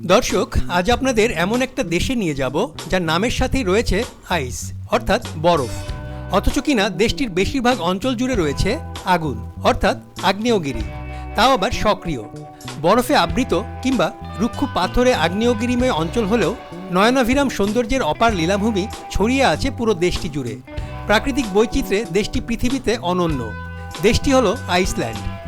দর্শক, আজ আপনাদের এমন একটা দেশে নিয়ে যাব, যার নামের সাথেই রয়েছে আইস, অর্থাৎ বরফ। অথচ কিনা দেশটির বেশিরভাগ অঞ্চল জুড়ে রয়েছে আগুন, অর্থাৎ আগ্নেয়গিরি। তাও আবার সক্রিয়। বরফে আবৃত কিংবা রুক্ষ পাথরে আগ্নেয়গিরিময় অঞ্চল হলেও নয়নাভিরাম সৌন্দর্যের অপার লীলাভূমি ছড়িয়ে আছে পুরো দেশটি জুড়ে। প্রাকৃতিক বৈচিত্র্যে দেশটি পৃথিবীতে অনন্য। দেশটি হলো আইসল্যান্ড।